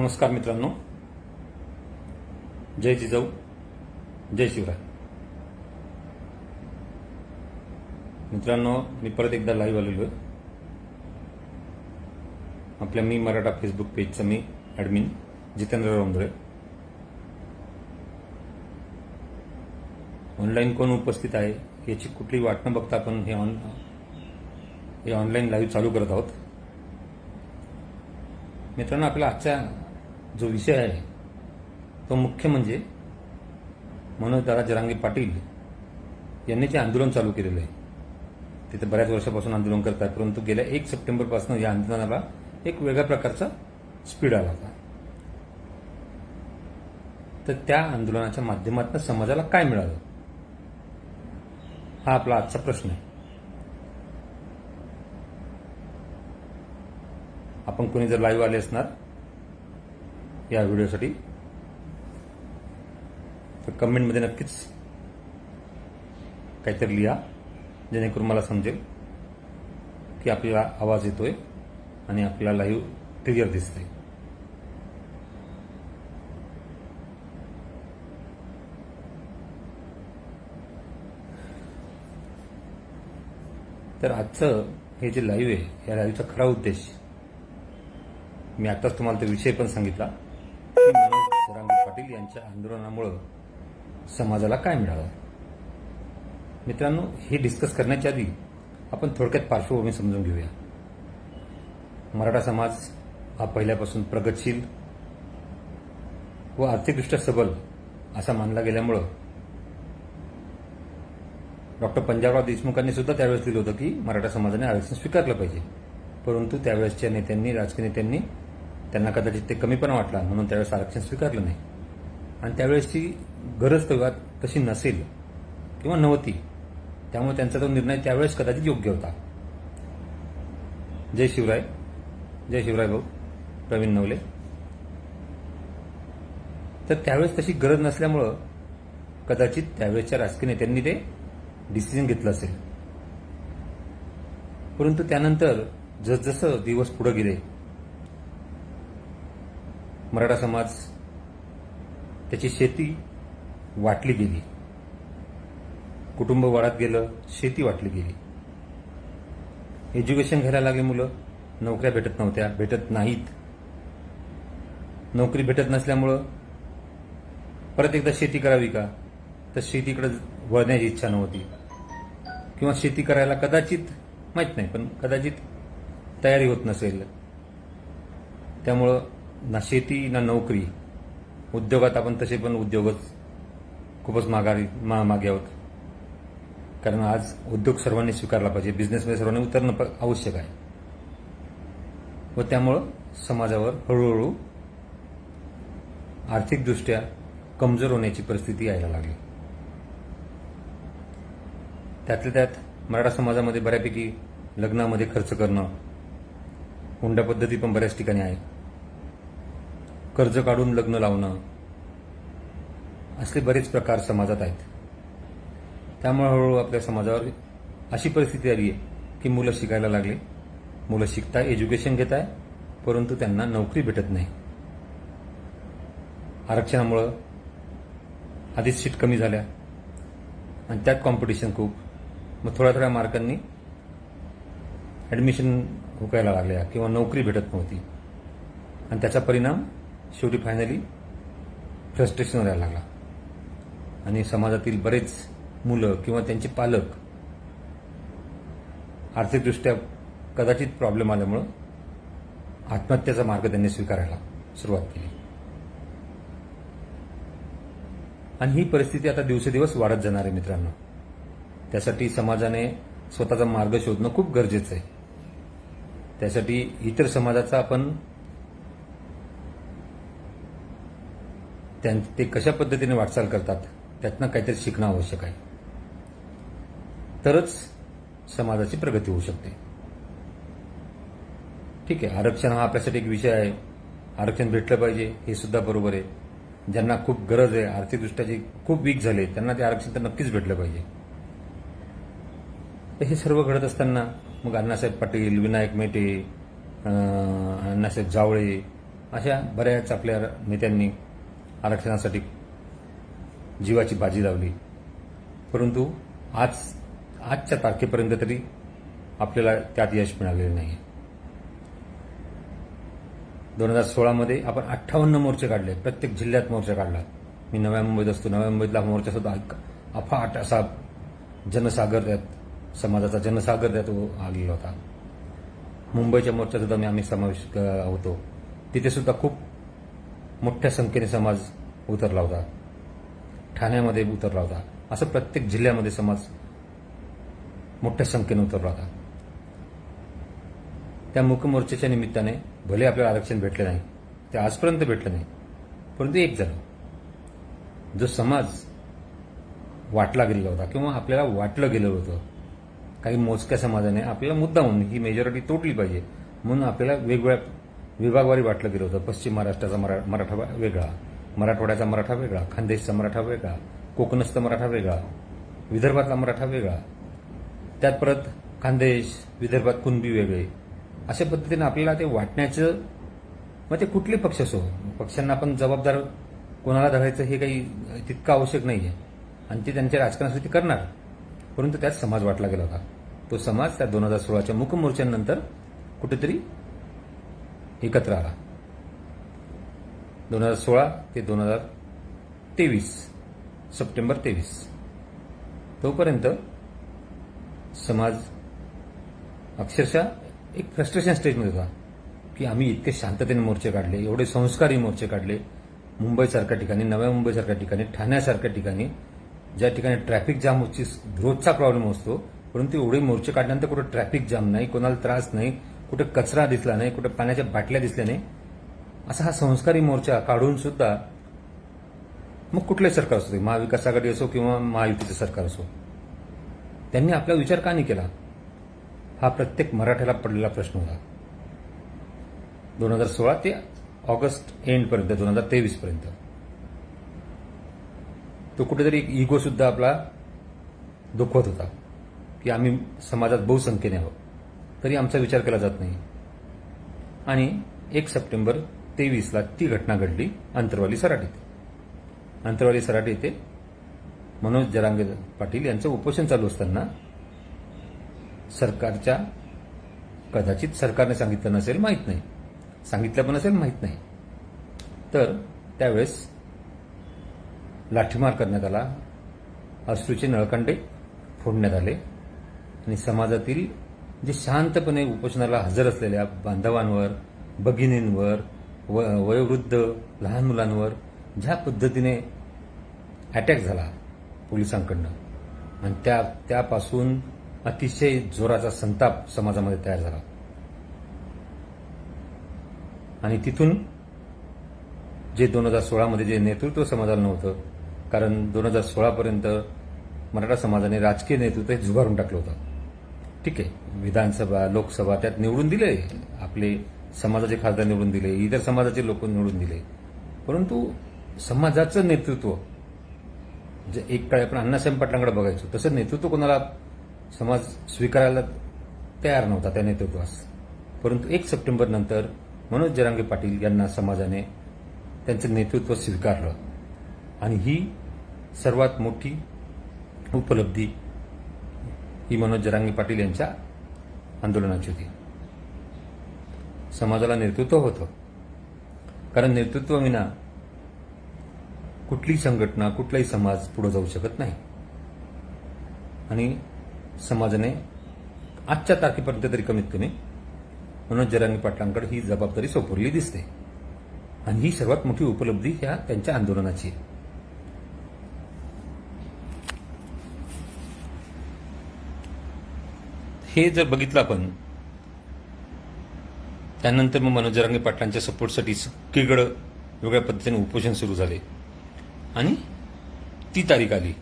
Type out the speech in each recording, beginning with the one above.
नमस्कार मित्रांनो. जय जिजाऊ जय शिवराय. मित्रांनो मी परत एकदा लाईव्ह आलेलो आहे. आपल्या मी मराठा फेसबुक पेजचा मी ॲडमिन जितेंद्र रोंदळे ऑनलाईन कोण उपस्थित आहे याची कुठली वाट न बघता आपण हे ऑन हे ऑनलाईन लाईव्ह चालू करत आहोत. मित्रांनो आपल्या आजच्या जो विषय आहे तो मुख्य म्हणजे मनोजदादा जरांगे पाटील यांनी जे आंदोलन चालू केलेलं आहे तिथे बऱ्याच वर्षापासून आंदोलन करतात परंतु गेल्या एक सप्टेंबरपासून या आंदोलनाला एक वेगळ्या प्रकारचा स्पीड आला होता. तर त्या आंदोलनाच्या माध्यमातून समाजाला काय मिळालं? हा आपला आजचा प्रश्न आहे. आपण कोणी जर लाईव्ह आले असणार या व्हिडिओसाठी. तर कमेंटमध्ये नक्कीच काहीतरी लिहा जेणेकरून मला समजेल की आपल्याला आवाज येतोय आणि आपल्याला लाईव्ह क्लिअर दिसतंय. तर आजचं हे जे लाईव्ह आहे या लाईव्हचा खरा उद्देश मी आताच तुम्हाला तो विषय पण सांगितला. पाटील यांच्या आंदोलनामुळं समाजाला काय मिळालं? मित्रांनो हे डिस्कस करण्याच्या आधी आपण थोडक्यात पार्श्वभूमी समजून घेऊया. मराठा समाज हा पहिल्यापासून प्रगतशील व आर्थिकदृष्ट्या सबल असा मानला गेल्यामुळं डॉक्टर पंजाबराव देशमुखांनी सुद्धा त्यावेळेस दिलं होतं की मराठा समाजाने आरक्षण स्वीकारलं पाहिजे. परंतु त्यावेळेसच्या नेत्यांनी राजकीय नेत्यांनी त्यांना कदाचित ते कमीपणा वाटला म्हणून त्यावेळेस आरक्षण स्वीकारलं नाही. आणि त्यावेळेसची गरज तेव्हा तशी नसेल. किंवा नव्हती. त्यामुळे त्यांचा तो निर्णय त्यावेळेस कदाचित योग्य होता. जय शिवराय. जय शिवराय भाऊ. प्रवीण नवले. तर त्यावेळेस तशी गरज नसल्यामुळं कदाचित त्यावेळेसच्या राजकीय नेत्यांनी ते डिसिजन घेतलं असेल. परंतु त्यानंतर जसजसं दिवस पुढे गेले मराठा समाज त्याची शेती वाटली गेली. कुटुंब वाढत गेलं शेती वाटली गेली. एज्युकेशन घ्यायला लागली मुलं. नोकऱ्या भेटत नव्हत्या भेटत नाहीत. नोकरी भेटत नसल्यामुळं परत एकदा शेती करावी का? तर शेतीकडे वळण्याची इच्छा नव्हती. किंवा शेती करायला कदाचित माहीत नाही पण कदाचित तयारी होत नसेल. त्यामुळं ना शेती ना नोकरी उद्योगात आपण तसे पण उद्योगच खूपच माघारी मा मागे आहोत. कारण आज उद्योग सर्वांनी स्वीकारला पाहिजे बिझनेसमध्ये सर्वांनी उतरणं आवश्यक आहे. व त्यामुळं समाजावर हळूहळू आर्थिकदृष्ट्या कमजोर होण्याची परिस्थिती यायला लागली. त्यातल्या त्यात मराठा समाजामध्ये बऱ्यापैकी लग्नामध्ये खर्च करणं हुंडा पद्धती पण बऱ्याच ठिकाणी आहे. कर्ज काढून लग्न लावणं. असले बरेच प्रकार समाजात आहेत. त्यामुळे हळूहळू आपल्या समाजावर अशी परिस्थिती आली आहे की मुलं शिकायला लागले. मुलं शिकताय एज्युकेशन घेत आहे परंतु त्यांना नोकरी भेटत नाही. आरक्षणामुळं आधीच सीट कमी झाल्या. आणि त्यात कॉम्पिटिशन खूप. मग थोड्या थोड्या मार्कांनी ॲडमिशन हुकायला लागल्या किंवा नोकरी भेटत नव्हती. आणि त्याचा परिणाम शेवटी फायनली फ्रस्ट्रेशन व्हायला लागला. आणि समाजातील बरेच मुलं किंवा त्यांचे पालक आर्थिकदृष्ट्या कदाचित प्रॉब्लेम आल्यामुळं आत्महत्याचा मार्ग त्यांनी स्वीकारायला सुरुवात केली. आणि ही परिस्थिती आता दिवसेदिवस वाढत जाणार आहे मित्रांनो. त्यासाठी समाजाने स्वतःचा मार्ग शोधणं खूप गरजेचं आहे. त्यासाठी इतर समाजाचा आपण त्यां- ते कशा पद्धतीने वाटचाल करतात त्यातनं काहीतरी शिकणं आवश्यक आहे. तरच समाजाची प्रगती होऊ शकते. ठीक आहे आरक्षण हा आपल्यासाठी एक विषय आहे. आरक्षण भेटलं पाहिजे हे सुद्धा बरोबर आहे. ज्यांना खूप गरज आहे आर्थिकदृष्ट्या जे खूप वीक झाले त्यांना ते आरक्षण तर नक्कीच भेटलं पाहिजे. तर हे सर्व घडत असताना मग अण्णासाहेब पाटील विनायक मेटे अण्णासाहेब जावळे अशा बऱ्याच आपल्या नेत्यांनी आरक्षणासाठी जीवाची बाजी लावली. परंतु आज आजच्या तारखेपर्यंत तरी आपल्याला त्यात यश मिळालेलं नाही दोन हजार सोळामध्ये आपण अठ्ठावन्न मोर्चे काढले. प्रत्येक जिल्ह्यात मोर्चा काढला. मी नव्या मुंबईत असतो. नव्या मुंबईतला मोर्चा सुद्धा एक अफाट असा जनसागर त्यात समाजाचा जनसागर त्यात आलेला होता. मुंबईच्या मोर्चासुद्धा मी आम्ही समावेश होतो. तिथे सुद्धा खूप मोठ्या संख्येने समाज उतरला होता. ठाण्यामध्ये उतरला होता. असं प्रत्येक जिल्ह्यामध्ये समाज मोठ्या संख्येने उतरला होता. त्या मुकमोर्चाच्या निमित्ताने भले आपल्याला आरक्षण भेटलं नाही ते आजपर्यंत भेटलं नाही परंतु एक झालं. जो समाज वाटला गेलेला होता किंवा आपल्याला वाटलं गेलं होतं काही मोजक्या समाजाने आपल्याला मुद्दा म्हणून ही मेजॉरिटी तोडली पाहिजे म्हणून आपल्याला वेगवेगळ्या विभागवारी वाटलं गेलं होतं पश्चिम महाराष्ट्राचा मरा मराठा वेगळा. मराठवाड्याचा मराठा वेगळा. खानदेशचा मराठा वेगळा. कोकणस्थ मराठा वेगळा. विदर्भातला मराठा वेगळा. त्यात परत खानदेश विदर्भात कुणबी वेगळे. अशा पद्धतीने आपल्याला ते वाटण्याचं मग ते कुठले पक्ष असो? पक्षांना आपण जबाबदार कोणाला धरायचं हे काही तितकं आवश्यक नाही आहे आणि ते त्यांच्या राजकारणासाठी करणार. परंतु त्यात समाज वाटला गेला होता. तो समाज त्या दोन हजार सोळाच्या मुकमोर्चांनंतर कुठेतरी एकत्र आला. दोन हजार सोळा ते दोन हजार तेवीस सप्टेंबर तेवीस. तोपर्यंत समाज अक्षरशः एक फ्रस्ट्रेशन स्टेजमध्ये होता की आम्ही इतके शांततेने मोर्चे काढले एवढे संस्कारी मोर्चे काढले मुंबईसारख्या ठिकाणी नव्या मुंबईसारख्या ठिकाणी ठाण्यासारख्या ठिकाणी ज्या ठिकाणी ट्रॅफिक जामची रोजचा प्रॉब्लेम असतो परंतु एवढे मोर्चे काढल्यानंतर कुठं ट्रॅफिक जाम नाही कोणाला त्रास नाही कुठं कचरा दिसला नाही कुठं पाण्याच्या बाटल्या दिसल्या नाही असा हा संस्कारी मोर्चा काढून सुद्धा मग कुठलंही सरकार असू दे महाविकास आघाडी असो किंवा महायुतीचं सरकार असो त्यांनी आपला विचार का नाही केला? हा प्रत्येक मराठ्याला पडलेला प्रश्न होता. दोन हजार सोळा ते ऑगस्ट एंडपर्यंत दोन हजार तेवीसपर्यंत तो कुठेतरी एक इगो सुद्धा आपला दुखवत होता की आम्ही समाजात बहुसंख्येने आहोत. तरी आमचा विचार केला जात नाही. आणि एक सप्टेंबर तेवीसला ती घटना घडली अंतरवाली सराटीत अंतरवाली सराटी येथे मनोज जरांगे पाटील यांचं उपोषण चालू असताना सरकारच्या कदाचित सरकारने सांगितलं नसेल माहीत नाही. सांगितलं पण असेल माहीत नाही. तर त्यावेळेस लाठीमार करण्यात आला. अश्रूचे नळकांडे फोडण्यात आले. आणि समाजातील जे शांतपणे उपोषणाला हजर असलेल्या बांधवांवर भगिनींवर व वयोवृद्ध लहान मुलांवर ज्या पद्धतीने अटॅक झाला पोलिसांकडनं आणि त्या त्यापासून अतिशय जोराचा संताप समाजामध्ये तयार झाला. आणि तिथून जे दोन हजार सोळामध्ये जे नेतृत्व समाजाला नव्हतं कारण दोन हजार सोळापर्यंत मराठा समाजाने राजकीय नेतृत्व हे झुगारून टाकलं होतं. ठीक आहे. विधानसभा लोकसभा त्यात निवडून दिले. आपले समाजाचे खासदार निवडून दिले. इतर समाजाचे लोक निवडून दिले. परंतु समाजाचं नेतृत्व जे एक काळी आपण अण्णासाहेब पाटलांकडे बघायचो तसं नेतृत्व कोणाला समाज स्वीकारायला तयार नव्हता त्या नेतृत्वास. परंतु एक सप्टेंबर नंतर मनोज जरांगे पाटील यांना समाजाने त्यांचं नेतृत्व स्वीकारलं. आणि ही सर्वात मोठी उपलब्धी ही मनोज जरांगी पाटील यांच्या आंदोलनाची होती. समाजाला नेतृत्व होतं. कारण नेतृत्वविना कुठलीही संघटना कुठलाही समाज पुढे जाऊ शकत नाही. आणि समाजाने आजच्या तारखेपर्यंत तरी कमीत कमी मनोज जरांगी पाटलांकडे ही जबाबदारी सोपवली दिसते. आणि ही सर्वात मोठी उपलब्धी ह्या त्यांच्या आंदोलनाची आहे. हे जर बघितलं आपण त्यानंतर मग मनोज जरांगे पाटलांच्या सपोर्टसाठी सगळीकडं वेगळ्या पद्धतीने उपोषण सुरू झाले. आणि ती तारीख आली.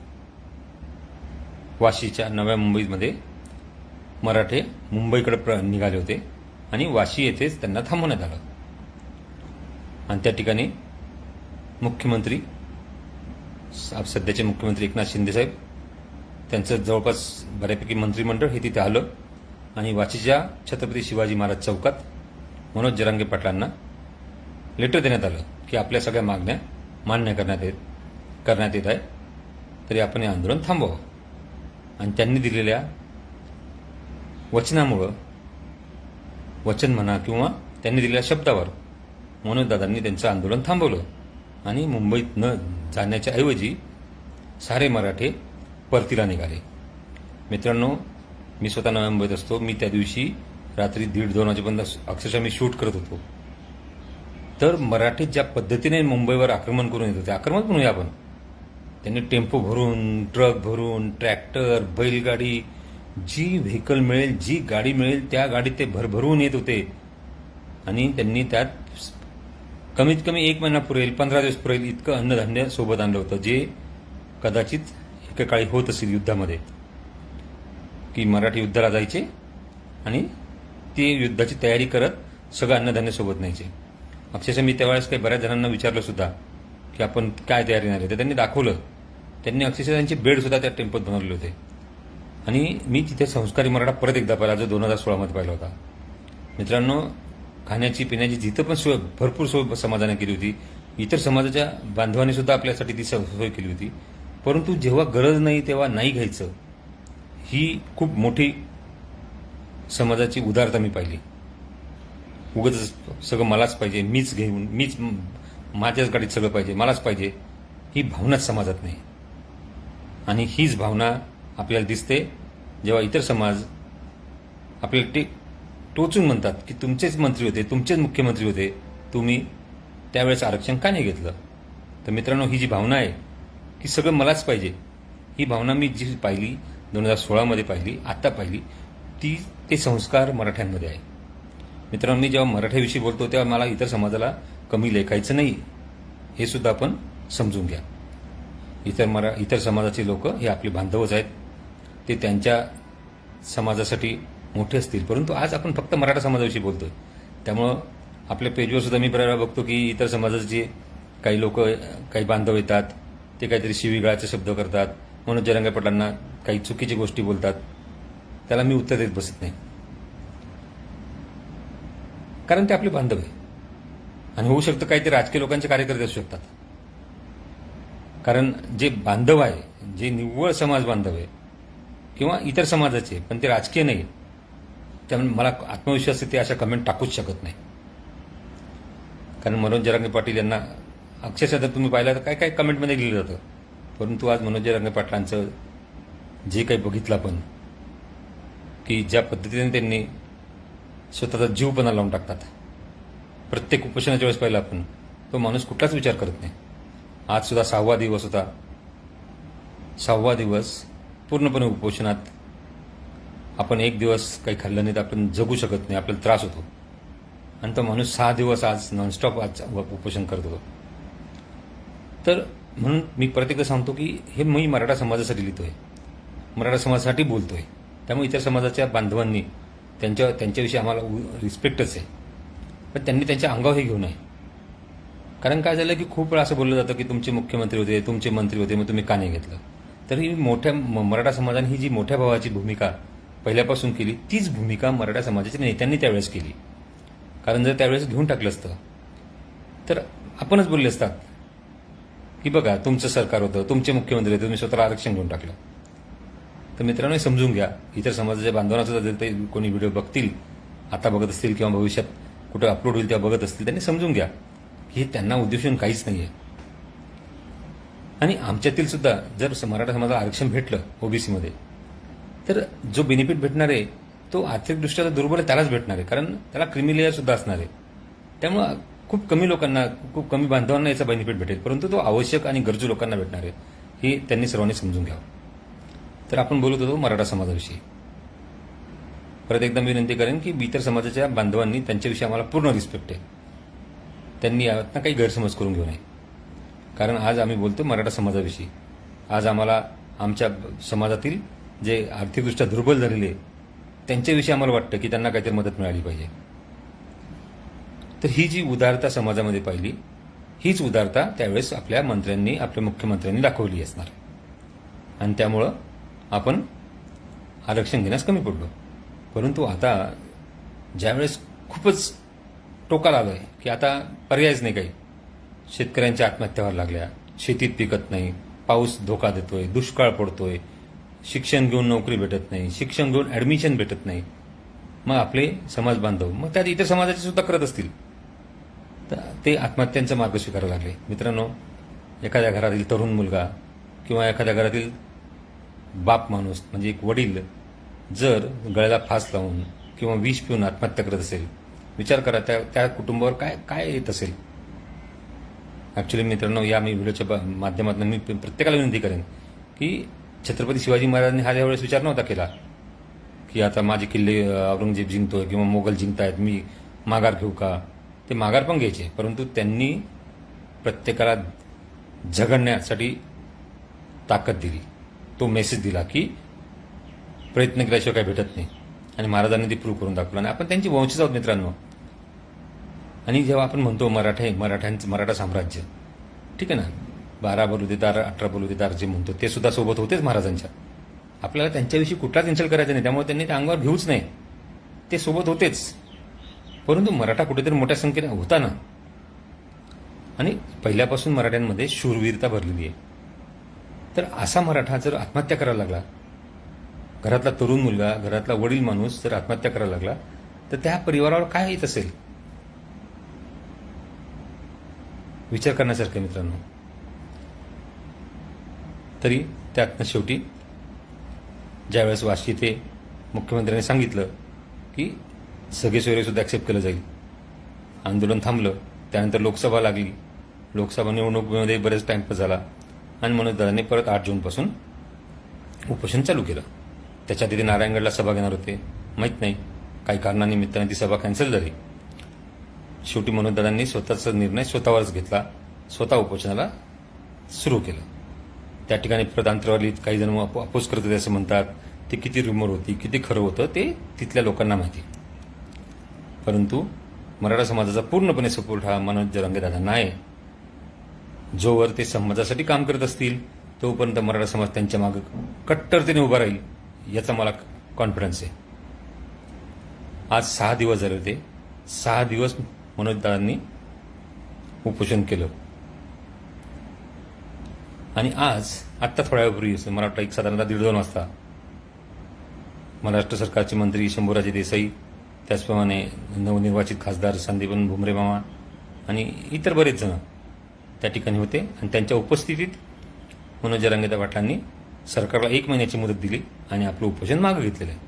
वाशीच्या नव्या मुंबईमध्ये मराठे मुंबईकडे प्र निघाले होते. आणि वाशी येथेच त्यांना थांबवण्यात आलं. आणि त्या ठिकाणी मुख्यमंत्री सध्याचे मुख्यमंत्री एकनाथ शिंदेसाहेब त्यांचं जवळपास बऱ्यापैकी मंत्रिमंडळ हे तिथे आलं. आणि वाचीच्या छत्रपती शिवाजी महाराज चौकात मनोज जरांगे पाटलांना लेटर देण्यात आलं की आपल्या सगळ्या मागण्या मान्य करण्यात येत करण्यात येत आहे. तरी आपण हे आंदोलन थांबवावं. आणि त्यांनी दिलेल्या वचनामुळं वचन म्हणा किंवा त्यांनी दिलेल्या शब्दावर मनोजदादांनी त्यांचं आंदोलन थांबवलं. आणि मुंबईत न जाण्याच्या ऐवजी सारे मराठे परतीला निघाले. मित्रांनो मी स्वतः नव्या मुंबईत असतो. मी त्या दिवशी रात्री दीड दोन वाजेपर्यंत अक्षरशः मी शूट करत होतो. तर मराठीत ज्या पद्धतीने मुंबईवर आक्रमण करून येत होते आक्रमण म्हणूया आपण. त्यांनी टेम्पो भरून ट्रक भरून ट्रॅक्टर बैलगाडी जी व्हेकल मिळेल जी गाडी मिळेल त्या गाडीत ते भरभरून येत होते. आणि त्यांनी त्यात कमीत कमी एक महिना पुरेल पंधरा दिवस पुरेल इतकं अन्नधान्य सोबत आणलं होतं जे कदाचित एके काळी होत असेल युद्धामध्ये की मराठी युद्धाला जायचे आणि ते युद्धाची तयारी करत सगळं अन्नधान्य सोबत न्यायचे. अक्षरशः मी त्यावेळेस काही बऱ्याच जणांना विचारलं सुद्धा की आपण काय तयारी नाही तर त्यांनी दाखवलं. त्यांनी अक्षरशः त्यांचे बेडसुद्धा त्या टेम्पोत बनवले होते. आणि मी तिथे संस्कारी मराठा परत एकदा पाहिला जो दोन हजार सोळामध्ये पाहिला होता. मित्रांनो खाण्याची पिण्याची जिथं पण सोय भरपूर सोय समाजाने केली होती. इतर समाजाच्या बांधवांनी सुद्धा आपल्यासाठी ती सोय केली होती. परंतु जेव्हा गरज नाही तेव्हा नाही घ्यायचं ही खूप मोठी समाजाची उदारता मी पाहिली. उगत सगळं मलाच पाहिजे मीच घेऊन मीच माझ्याच गाडीत सगळं पाहिजे मलाच पाहिजे ही भावनाच समाजात नाही. आणि हीच भावना आपल्याला दिसते जेव्हा इतर समाज आपल्याला ते टोचून म्हणतात की तुमचेच मंत्री होते तुमचेच मुख्यमंत्री होते तुम्ही त्यावेळेस आरक्षण का नाही घेतलं? तर मित्रांनो ही जी भावना आहे की सगळं मलाच पाहिजे. ही भावना मी जी पाहिली दोन हजार सोळामध्ये पाहिली आत्ता पाहिली ती ते संस्कार मराठ्यांमध्ये आहे. मित्रांनो मी जेव्हा मराठ्याविषयी बोलतो तेव्हा मला इतर समाजाला कमी लेखायचं नाही. हे सुद्धा आपण समजून घ्या. इतर मरा इतर समाजाचे लोक हे आपले बांधवच आहेत. ते त्यांच्या समाजासाठी मोठे असतील. परंतु आज आपण फक्त मराठा समाजाविषयी बोलतो आहे त्यामुळं आपल्या पेजवर सुद्धा मी बऱ्याच बघतो की इतर समाजाचे काही लोक काही बांधव येतात ते काहीतरी शिवीगाळाचे शब्द करतात मनोज जरंगे पाटलांना काही चुकीची गोष्टी बोलतात. त्याला मी उत्तर देत बसत नाही. कारण ते आपले बांधव आहे. आणि होऊ शकतं काही ते राजकीय लोकांचे कार्यकर्ते असू शकतात. कारण जे बांधव आहे जे निव्वळ समाज बांधव आहे किंवा इतर समाजाचे पण ते राजकीय नाही त्यामुळे मला आत्मविश्वास ते अशा कमेंट टाकूच शकत नाही. कारण मनोज जरांगे पाटील यांना अक्षरशः जर तुम्ही पाहिला तर काय काय कमेंटमध्ये लिहिलं जातं परंतु आज मनोज रंगपाटलांचं पाटलांचं जे काही बघितलं आपण की ज्या पद्धतीने त्यांनी स्वतःचा जीवपणा लावून टाकतात. प्रत्येक उपोषणाच्या वेळेस पाहिला आपण तो माणूस कुठलाच विचार करत नाही. आजसुद्धा सहावा दिवस होता. सहावा दिवस पूर्णपणे उपोषणात आपण एक दिवस काही खाल्लं नाही तर आपण जगू शकत नाही आपल्याला त्रास होतो. आणि तो माणूस सहा दिवस आज नॉनस्टॉप आज उपोषण करत होतो. तर म्हणून मी परत एकदा सांगतो की हे मी मराठा समाजासाठी लिहितोय. मराठा समाजासाठी बोलतोय. त्यामुळे इतर समाजाच्या बांधवांनी त्यांच्या त्यांच्याविषयी आम्हाला रिस्पेक्टच आहे. पण त्यांनी त्यांच्या अंगावर हे घेऊ नये. कारण काय झालं की खूप वेळा असं बोललं जातं की तुमचे मुख्यमंत्री होते तुमचे मंत्री होते मग तुम्ही का नाही घेतलं? तर ही मोठ्या म- मराठा समाजाने ही जी मोठ्या भावाची भूमिका पहिल्यापासून केली तीच भूमिका मराठा समाजाच्या नेत्यांनी त्यावेळेस केली. कारण जर त्यावेळेस घेऊन टाकलं असतं तर आपणच बोलले असतात. की बघा तुमचं सरकार होतं तुमचे मुख्यमंत्री होते तुम्ही स्वतःला आरक्षण घेऊन टाकलं. तर मित्रांनो समजून घ्या. इतर समाजाच्या बांधवांना जर ते कोणी व्हिडिओ बघतील आता बघत असतील किंवा भविष्यात कुठं अपलोड होईल तेव्हा बघत असतील त्यांनी समजून घ्या. की हे त्यांना उद्देशून काहीच नाही आहे आणि आमच्यातील सुद्धा जर मराठा समाजाला आरक्षण भेटलं ओबीसीमध्ये तर जो बेनिफिट भेटणार आहे तो आर्थिकदृष्ट्या दुर्बल आहे त्यालाच भेटणार आहे. कारण त्याला क्रिमी लेअर सुद्धा असणार आहे. त्यामुळं खूप कमी लोकांना खूप कमी बांधवांना याचा बेनिफिट भेटेल. परंतु तो आवश्यक आणि गरजू लोकांना भेटणार आहे हे त्यांनी सर्वांनी समजून घ्यावं. तर आपण बोलत होतो मराठा समाजाविषयी. परत एकदा मी विनंती करेन की इतर समाजाच्या बांधवांनी त्यांच्याविषयी आम्हाला पूर्ण रिस्पेक्ट आहे. त्यांनी यातनं काही गैरसमज करून घेऊ नये. कारण आज आम्ही बोलतो मराठा समाजाविषयी. आज आम्हाला आमच्या समाजातील जे आर्थिकदृष्ट्या दुर्बल झालेले त्यांच्याविषयी आम्हाला वाटतं की त्यांना काहीतरी मदत मिळाली पाहिजे. तर ही जी उदारता समाजामध्ये पाहिली हीच उदारता त्यावेळेस आपल्या मंत्र्यांनी आपल्या मुख्यमंत्र्यांनी दाखवली असणार. आणि त्यामुळं आपण आरक्षण घेण्यास कमी पडलो. परंतु आता ज्यावेळेस खूपच टोकाला आहे की आता पर्यायच नाही काही. शेतकऱ्यांच्या आत्महत्या व्हायला लागल्या शेतीत पिकत नाही पाऊस धोका देतोय दुष्काळ पडतोय शिक्षण घेऊन नोकरी भेटत नाही शिक्षण घेऊन ॲडमिशन भेटत नाही. मग आपले समाज बांधव मग त्यात इतर समाजाचे सुद्धा करत असतील. तर ते आत्महत्यांचा मार्ग स्वीकारायला लागले. मित्रांनो एखाद्या घरातील तरुण मुलगा किंवा एखाद्या घरातील बाप माणूस म्हणजे एक वडील जर गळ्याला फास लावून किंवा विष पिऊन आत्महत्या करत असेल विचार करा त्या त्या कुटुंबावर काय काय येत असेल? ॲक्च्युली मित्रांनो या मी व्हिडिओच्या माध्यमातून मी प्रत्येकाला विनंती करेन की छत्रपती शिवाजी महाराजांनी हा यावेळेस विचार नव्हता केला की आता माझे किल्ले औरंगजेब जिंकतोय किंवा मोगल जिंकतायत मी माघार घेऊ का? ते माघार पण घ्यायचे. परंतु त्यांनी प्रत्येकाला झगडण्यासाठी ताकद दिली. तो मेसेज दिला की प्रयत्न केल्याशिवाय काही भेटत नाही. आणि महाराजांनी ते प्रूव्ह करून दाखवलं. आणि आपण त्यांची वंशज आहोत मित्रांनो. आणि जेव्हा आपण म्हणतो मराठे मराठ्यांचं मराठा साम्राज्य. ठीक आहे ना? बारा बलुतेदार अठरा बलुतेदार जे म्हणतो ते सुद्धा सोबत होतेच महाराजांच्या. आपल्याला त्यांच्याविषयी कुठलाच इन्सल्ट करायचा नाही. त्यामुळे त्यांनी ते अंगावर घेऊच नाही ते सोबत होतेच. परंतु मराठा कुठेतरी मोठ्या संख्येने होता ना. आणि पहिल्यापासून मराठ्यांमध्ये शूरवीरता भरलेली आहे. तर असा मराठा जर आत्महत्या करायला लागला घरातला तरुण मुलगा घरातला वडील माणूस जर आत्महत्या करायला लागला तर त्या परिवारावर काय येत असेल? विचार करण्यासारखं मित्रांनो. तरी त्यातनं शेवटी ज्यावेळेस वाशी ते मुख्यमंत्र्यांनी सांगितलं की सगळे सोयरेसुद्धा ॲक्सेप्ट केलं जाईल. आंदोलन थांबलं त्यानंतर लोकसभा लागली. लोकसभा निवडणुकीमध्ये बरेच टाइमपास झाला. आणि म्हणून परत आठ जूनपासून उपोषण चालू केलं. त्याच्यात तिथे नारायणगडला सभा घेणार होते. माहीत नाही काही कारणानिमित्ताने ती सभा कॅन्सल झाली. शेवटी मनोजदादांनी स्वतःचा निर्णय स्वतःवरच घेतला. स्वतः उपोषणाला सुरू केलं. त्या ठिकाणी परत अंतरावलीत काही जण अपोज करत होते असं म्हणतात. ते किती रुमर होती किती खरं होतं ते तिथल्या लोकांना माहिती. परंतु मराठा समाजाचा पूर्णपणे सपोर्ट हा मनोज जरांगेदादांना आहे जोवर ते समाजासाठी काम करत असतील तोपर्यंत मराठा समाज त्यांच्या मागे कट्टरतेने उभा राहील याचा मला कॉन्फिडन्स आहे. आज सहा दिवस झाले होते. सहा दिवस मनोजदादांनी उपोषण केलं. आणि आज आत्ता थोड्या वेळपूर्वी असं मला वाटतं एक साधारणतः दीड दोन वाजता महाराष्ट्र सरकारचे मंत्री शंभूराजे देसाई त्याचप्रमाणे नवनिर्वाचित खासदार संदीपन भुमरे मामा आणि इतर बरेच जण त्या ठिकाणी होते. आणि त्यांच्या उपस्थितीत मनोज रंगेदा पाटलांनी सरकारला एक महिन्याची मुदत दिली आणि आपलं उपोषण मागं घेतलेलं आहे.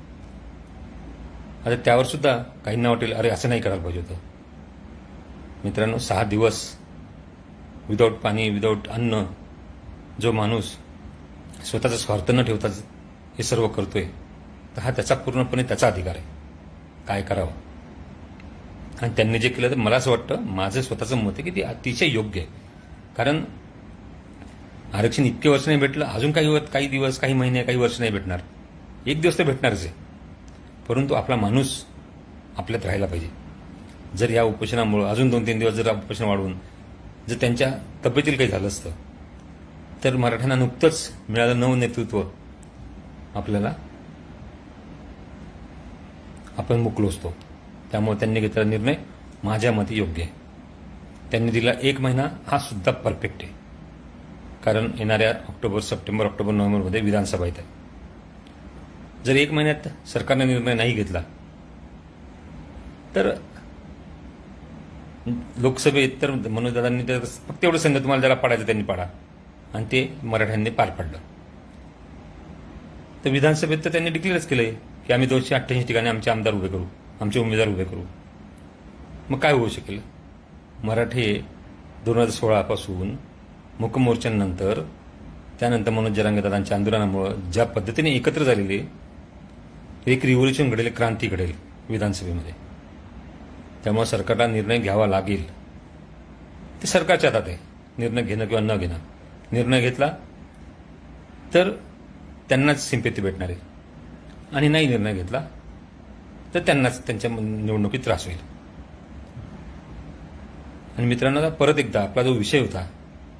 आता त्यावर सुद्धा काहींना वाटेल अरे असं नाही करायला पाहिजे होतं. मित्रांनो सहा दिवस विदाऊट पाणी विदाऊट अन्न जो माणूस स्वतःचा स्वार्थ न ठेवताच हे सर्व करतोय तर हा त्याचा पूर्णपणे त्याचा अधिकार आहे. काय करावं? आणि त्यांनी जे केलं तर मला असं वाटतं माझं स्वतःचं मत आहे की ते अतिशय योग्य आहे. कारण आरक्षण इतके वर्ष नाही भेटलं अजून काही काही दिवस काही महिने काही वर्ष नाही भेटणार. एक दिवस तर भेटणारच आहे. परंतु आपला माणूस आपल्यात राहायला पाहिजे. जर या उपोषणामुळं अजून दोन तीन दिवस जर उपोषण वाढवून जर त्यांच्या तब्येतील काही झालं असतं तर मराठ्यांना नुकतंच मिळालं नवं नेतृत्व आपल्याला आपण मुकलो असतो. त्यामुळे त्यांनी घेतलेला निर्णय माझ्या मते योग्य आहे. त्यांनी दिला एक महिना हा सुद्धा परफेक्ट आहे. कारण येणाऱ्या ऑक्टोबर सप्टेंबर ऑक्टोबर नोव्हेंबरमध्ये विधानसभा येत आहे जर एक महिन्यात सरकारने निर्णय नाही घेतला तर लोकसभेत तर मनोजदादांनी तर फक्त एवढं संघ तुम्हाला ज्याला पाडायचं त्यांनी पाडा. आणि ते मराठ्यांनी पार पाडलं. तर विधानसभेत तर त्यांनी डिक्लेअरच आहे की आम्ही दोनशे अठ्ठ्याऐंशी ठिकाणी आमचे आमदार उभे करू आमचे उमेदवार उभे करू. मग काय होऊ शकेल? मराठे दोन हजार सोळापासून मुकमोर्चांनंतर त्यानंतर मनोज जरांगेदादांच्या आंदोलनामुळं ज्या पद्धतीने एकत्र झालेले एक रिव्होल्युशन घडेल क्रांती घडेल विधानसभेमध्ये. त्यामुळे सरकारला निर्णय घ्यावा लागेल. ते सरकारच्या हातात आहे. निर्णय घेणं किंवा न घेणं. निर्णय घेतला तर त्यांनाच सिंपेती भेटणार आहे. आणि नाही निर्णय घेतला तर त्यांनाच त्यांच्या निवडणुकीत त्रास होईल. आणि मित्रांनो परत एकदा आपला जो विषय होता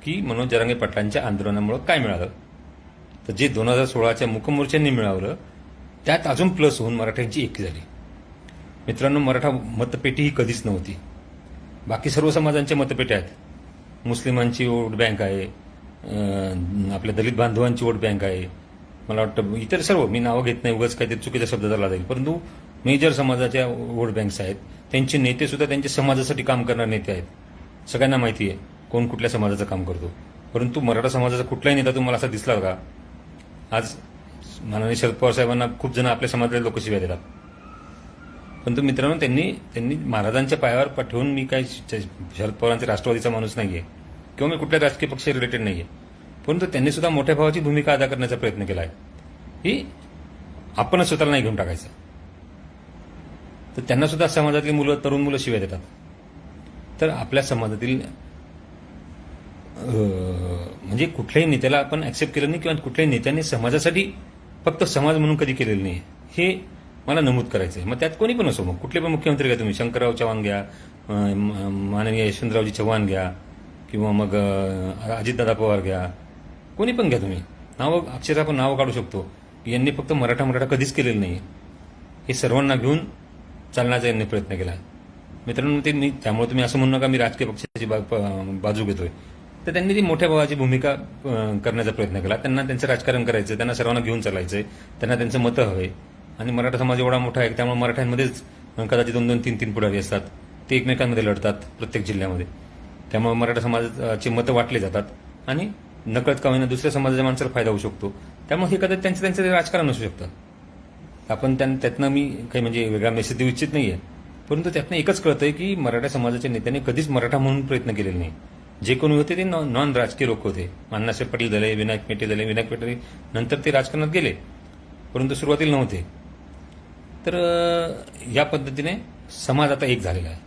की मनोज जरांगे पाटलांच्या आंदोलनामुळे काय मिळालं? तर जे दोन हजार सोळाच्या मुकमोर्चांनी मिळवलं त्यात अजून प्लस होऊन मराठ्यांची एकी झाली. मित्रांनो मराठा मतपेटी ही कधीच नव्हती. बाकी सर्व समाजांच्या मतपेट्या आहेत. मुस्लिमांची वोट बँक आहे आपल्या दलित बांधवांची वोट बँक आहे मला वाटतं इतर सर्व मी नावं घेत नाही उगाच काहीतरी चुकीचा शब्द झाला जाईल. परंतु मेजर समाजाच्या वोट बँक्स आहेत. त्यांचे नेते सुद्धा त्यांच्या समाजासाठी काम करणारे नेते आहेत. सगळ्यांना माहिती आहे कोण कुठल्या समाजाचं काम करतो. परंतु मराठा समाजाचा कुठलाही नेता तुम्हाला असा दिसला का? आज माननीय शरद पवार साहेबांना खूप जण आपल्या समाजातले लोक शिव्या देतात. परंतु मित्रांनो त्यांनी त्यांनी महाराजांच्या पायावर पाठवून मी काय शरद पवारांचे राष्ट्रवादीचा माणूस नाहीये. किंवा मी कुठल्या राजकीय पक्ष रिलेटेड नाही आहे परंतु त्यांनी सुद्धा मोठ्या भावाची भूमिका अदा करण्याचा प्रयत्न केला आहे ही आपणच स्वतःला नाही घेऊन टाकायचं. तर त्यांना सुद्धा समाजातली मुलं तरुण मुलं शिव्या देतात. तर आपल्या समाजातील म्हणजे कुठल्याही नेत्याला आपण ऍक्सेप्ट केलं नाही किंवा कुठल्याही नेत्याने समाजासाठी फक्त समाज म्हणून कधी केलेलं नाही. हे मला नमूद करायचं आहे मग त्यात कोणी पण असो मग कुठले पण मुख्यमंत्री घ्या तुम्ही. शंकरराव चव्हाण घ्या माननीय यशवंतरावजी चव्हाण घ्या किंवा मग अजितदादा पवार घ्या कोणी पण घ्या तुम्ही. नावं अक्षरशः आपण नावं काढू शकतो. यांनी फक्त मराठा मराठा कधीच केलेलं नाही हे सर्वांना घेऊन चालण्याचा यांनी प्रयत्न केला. मित्रांनो ते मी त्यामुळे तुम्ही असं म्हणू नका मी राजकीय पक्षाची बा- बाजू घेतोय. तर त्यांनी ती मोठ्या भावाची भूमिका करण्याचा प्रयत्न केला. त्यांना त्यांचं राजकारण करायचं त्यांना सर्वांना घेऊन चालायचंय. त्यांना त्यांचं मतं हवे आणि मराठा समाज एवढा मोठा आहे त्यामुळे मराठ्यांमध्येच कदाचित दोन दोन तीन तीन पुढारी असतात. ते एकमेकांमध्ये लढतात प्रत्येक जिल्ह्यामध्ये. त्यामुळे मराठा समाजाचे मतं वाटले जातात. आणि नकळत का होईना दुसऱ्या समाजाच्या माणसाला फायदा होऊ शकतो. त्यामुळे हे कदाचित त्यांचं त्यांचं राजकारण असू शकतं. आपण त्यां त्यातनं मी काही म्हणजे वेगळा मेसेज देऊ इच्छित आहे परंतु त्यातनं एकच कळतं आहे की मराठा समाजाच्या नेत्याने कधीच मराठा म्हणून प्रयत्न केलेले नाही. जे कोणी होते ते नॉन राजकीय लोक होते. अण्णासाहेब पटेल झाले विनायक मेटे झाले विनायक पेटे नंतर ते राजकारणात गेले. परंतु सुरुवातीला नव्हते. तर या पद्धतीने समाज आता एक झालेला आहे.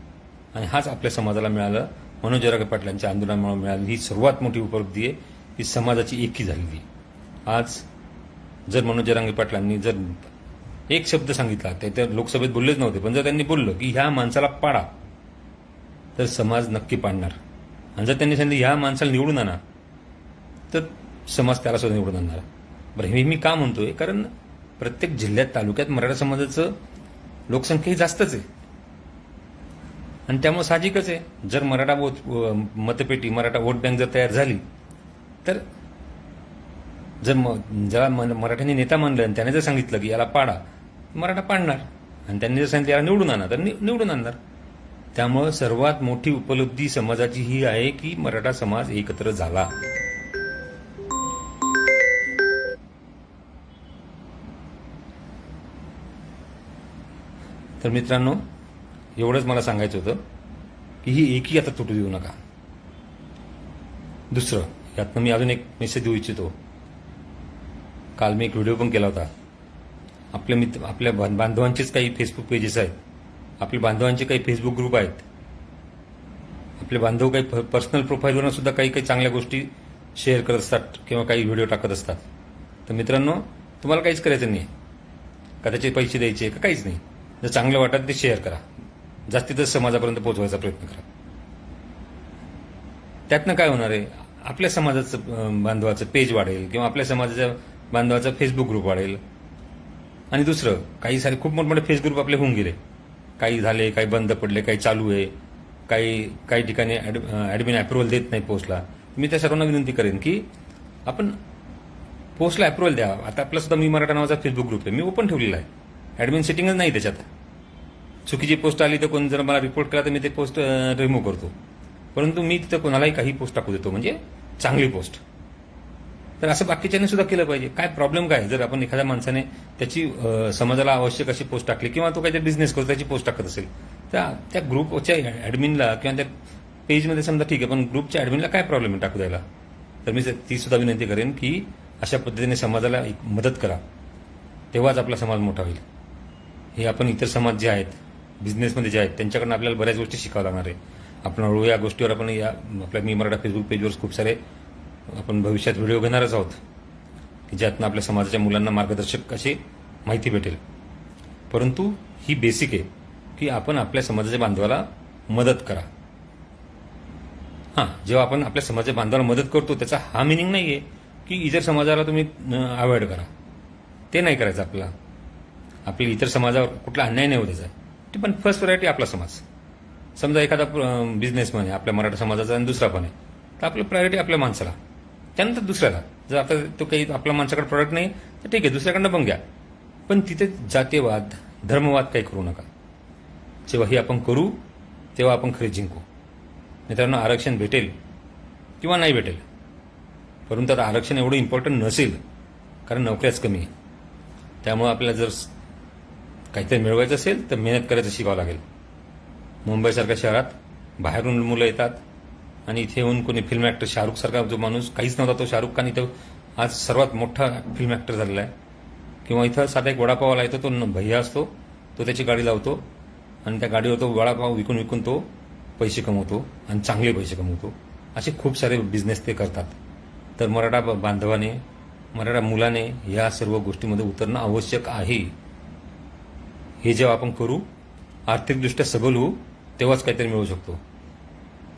आणि हाच आपल्या समाजाला मिळाला. मनोज जरागे पाटलांच्या आंदोलनामुळे मिळाली ही सर्वात मोठी उपलब्धी आहे. ही समाजाची एकी झालेली. आज जर मनोज रांगे पाटलांनी जर एक शब्द सांगितला ते तर लोकसभेत बोललेच नव्हते पण जर त्यांनी बोललं की ह्या माणसाला पाडा तर समाज नक्की पाडणार. आणि जर त्यांनी सांगितलं ह्या माणसाला निवडून आणा तर समाज त्याला सुद्धा निवडून आणणार. बरं हे मी का म्हणतोय? कारण प्रत्येक जिल्ह्यात तालुक्यात मराठा समाजाचं लोकसंख्या ही जास्तच आहे. आणि त्यामुळे साहजिकच आहे. जर मराठा वोट मतपेटी मराठा वोट बँक जर तयार झाली तर जर म- ज्याला मन- मराठ्यांनी नेता मानलं आणि त्याने जर सांगितलं की याला पाडा मराठा पाडणार. आणि त्यांनी जर सांगितलं याला निवडून आणा तर नि- निवडून आणणार. त्यामुळं सर्वात मोठी उपलब्धी समाजाची ही आहे की मराठा समाज एकत्र झाला. तर मित्रांनो एवढंच मला सांगायचं होतं की ही एकी आता तुटू देऊ नका. दुसरं यातनं मी अजून एक मेसेज देऊ इच्छितो. काल मी एक व्हिडिओ पण केला होता. आपल्या मित्र आपल्या बां- बांधवांचेच काही फेसबुक पेजेस आहेत. आपले बांधवांचे काही फेसबुक ग्रुप आहेत. आपले बांधव काही पर्सनल प्रोफाईलवरून सुद्धा काही काही चांगल्या गोष्टी शेअर करत असतात किंवा काही व्हिडिओ टाकत असतात. तर मित्रांनो तुम्हाला काहीच करायचं नाही का त्याचे पैसे द्यायचे का काहीच नाही. जर चांगलं वाटत ते शेअर करा. जास्तीत जास्त समाजापर्यंत पोहोचवायचा प्रयत्न करा. त्यातनं काय होणार आहे? आपल्या समाजाचं बांधवाचं पेज वाढेल किंवा आपल्या समाजाच्या बांधवाचा फेसबुक ग्रुप वाढेल. आणि दुसरं काही सारे खूप मोठमोठे फेस ग्रुप आपले होऊन गेले. काही झाले काही बंद पडले काही चालू आहे. काही काही ठिकाणी ॲडमिन अप्रुव्हल देत नाही पोस्टला. मी त्या सर्वांना विनंती करेन की आपण पोस्टला अप्रुव्हल द्या. आता आपला सुद्धा मी मराठा नावाचा फेसबुक ग्रुप आहे. मी ओपन ठेवलेला आहे. ॲडमिन सेटिंगच नाही त्याच्यात. चुकीची पोस्ट आली तर कोण जर मला रिपोर्ट केला तर मी ते पोस्ट रिमूव्ह करतो. परंतु मी तिथं कोणालाही काही पोस्ट टाकू देतो म्हणजे चांगली पोस्ट तर असं बाकीच्याने सुद्धा केलं पाहिजे. काय प्रॉब्लेम काय? जर आपण एखाद्या माणसाने त्याची समाजाला आवश्यक अशी पोस्ट टाकली किंवा तो काहीतरी बिझनेस करतो त्याची पोस्ट टाकत असेल त्या त्या ग्रुपच्या ऍडमिनला किंवा त्या पेजमध्ये समजा ठीक आहे पण ग्रुपच्या ऍडमिनला काय प्रॉब्लेम आहे टाकू द्यायला? तर मी ती सुद्धा विनंती करेन की अशा पद्धतीने समाजाला एक मदत करा. तेव्हाच आपला समाज मोठा होईल. हे आपण इतर समाज जे आहेत बिझनेसमध्ये जे आहेत त्यांच्याकडनं आपल्याला बऱ्याच गोष्टी शिकावं लागणार आहे. आपण हळूहळू या गोष्टीवर आपण या आपल्या मी मराठा फेसबुक पेजवर खूप सारे आपण भविष्यात व्हिडिओ घेणारच आहोत की ज्यातनं आपल्या समाजाच्या मुलांना मार्गदर्शक अशी माहिती भेटेल. परंतु ही बेसिक आहे की आपण आपल्या समाजाच्या बांधवाला मदत करा. हां जेव्हा आपण आपल्या समाजाच्या बांधवाला मदत करतो त्याचा हा मिनिंग नाही आहे की इतर समाजाला तुम्ही अवॉइड करा. ते नाही करायचं आपला आपल्या इतर समाजावर कुठला अन्याय नाही होऊ त्याचा ते पण फर्स्ट प्रायोरिटी आपला समाज. समजा एखादा बिझनेसमॅन आहे आपल्या मराठा समाजाचा आणि दुसरा पण आहे. तर आपली प्रायोरिटी आपल्या माणसाला. त्यानंतर दुसऱ्याला. जर आता तो काही आपल्या माणसाकडे प्रॉडक्ट नाही तर ठीक आहे दुसऱ्याकडनं पण घ्या. पण तिथे जातीयवाद धर्मवाद काही करू नका. जेव्हा हे आपण करू तेव्हा आपण खरे जिंकू. मित्रांनो आरक्षण भेटेल किंवा नाही भेटेल. परंतु आता आरक्षण एवढं इम्पॉर्टंट नसेल कारण नोकऱ्याच कमी आहे. त्यामुळे आपल्याला जर काहीतरी मिळवायचं असेल तर मेहनत करायचं शिकावं लागेल. मुंबईसारख्या शहरात बाहेरून मुलं येतात आणि इथे येऊन कोणी फिल्म ॲक्टर शाहरुखसारखा जो माणूस काहीच नव्हता तो शाहरुख खान इथं आज सर्वात मोठा फिल्म ॲक्टर झालेला आहे. किंवा इथं साधा एक वडापावाला येतो तो न- भैया असतो तो त्याची गाडी लावतो आणि त्या गाडीवर तो वडापाव विकून विकून तो पैसे कमवतो आणि चांगले पैसे कमवतो. असे खूप सारे बिझनेस ते करतात. तर मराठा ब- बांधवाने मराठा मुलाने या सर्व गोष्टीमध्ये उतरणं आवश्यक आहे. हे जेव्हा आपण करू आर्थिकदृष्ट्या सबल होऊ तेव्हाच काहीतरी मिळू शकतो.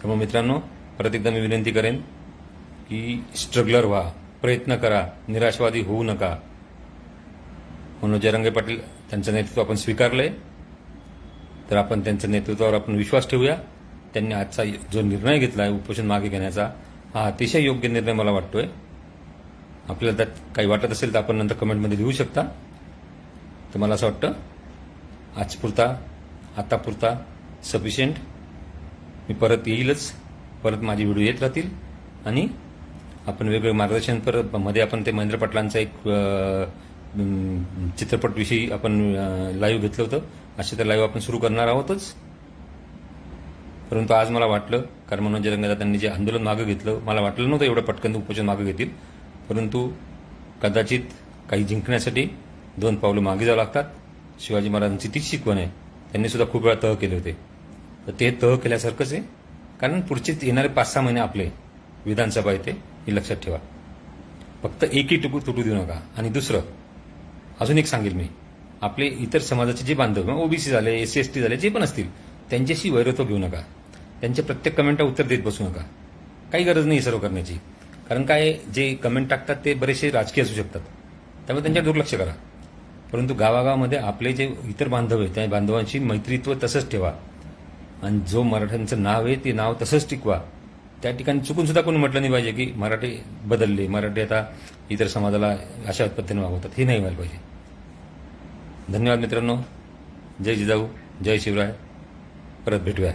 त्यामुळे मित्रांनो परत एकदा मी विनंती करेन की स्ट्रगलर व्हा प्रयत्न करा निराशवादी होऊ नका. म्हणून जयरंगे पाटील त्यांचं नेतृत्व आपण स्वीकारलंय. तर आपण त्यांच्या नेतृत्वावर आपण विश्वास ठेवूया. त्यांनी आजचा जो निर्णय घेतला आहे उपोषण मागे घेण्याचा हा अतिशय योग्य निर्णय मला वाटतोय. आपल्याला त्यात काही वाटत असेल तर आपण नंतर कमेंटमध्ये लिहू शकता. तर मला असं वाटतं आजपुरता आतापुरता सफिशियंट मी परत येईलच. परत माझे व्हिडिओ येत राहतील. आणि आपण वेगवेगळे मार्गदर्शन परमध्ये आपण ते महेंद्र पाटलांचा एक चित्रपटविषयी आपण लाईव्ह घेतलं होतं. असे तर लाईव्ह आपण सुरू करणार आहोतच. परंतु आज मला वाटलं कारण मनोज जरंगदा त्यांनी जे आंदोलन मागं घेतलं मला वाटलं नव्हतं एवढं पटकन उपोषण मागं घेतील. परंतु कदाचित काही जिंकण्यासाठी दोन पावलं मागे जावं लागतात. शिवाजी महाराजांची तीच शिकवण आहे. त्यांनी सुद्धा खूप वेळा तह केले होते. तर ते तह केल्यासारखंच आहे. कारण पुढचे येणारे पाच सहा महिने आपले विधानसभा येते हे लक्षात ठेवा. फक्त एकही टुकू तुटू देऊ नका. आणि दुसरं अजून एक सांगेल मी. आपले इतर समाजाचे जे बांधव ओबीसी झाले एस सी एस टी झाले जे पण असतील त्यांच्याशी वैरत्व घेऊ नका. त्यांच्या प्रत्येक कमेंटला उत्तर देत बसू नका. काही गरज नाही सर्व करण्याची. कारण काय जे कमेंट टाकतात ते बरेचसे राजकीय असू शकतात. त्यामुळे त्यांच्यावर दुर्लक्ष करा. परंतु गावागावामध्ये आपले जे इतर बांधव आहेत त्या बांधवांशी मैत्रीत्व तसंच ठेवा. आणि जो मराठ्यांचं नाव आहे ते नाव तसंच टिकवा. त्या ठिकाणी चुकून सुद्धा कोणी म्हटलं नाही पाहिजे की मराठी बदलले. मराठी आता इतर समाजाला अशा उत्पत्तीने वागवतात. हे नाही व्हायला पाहिजे. धन्यवाद मित्रांनो. जय जिजाऊ. जय शिवराय. परत भेटूया.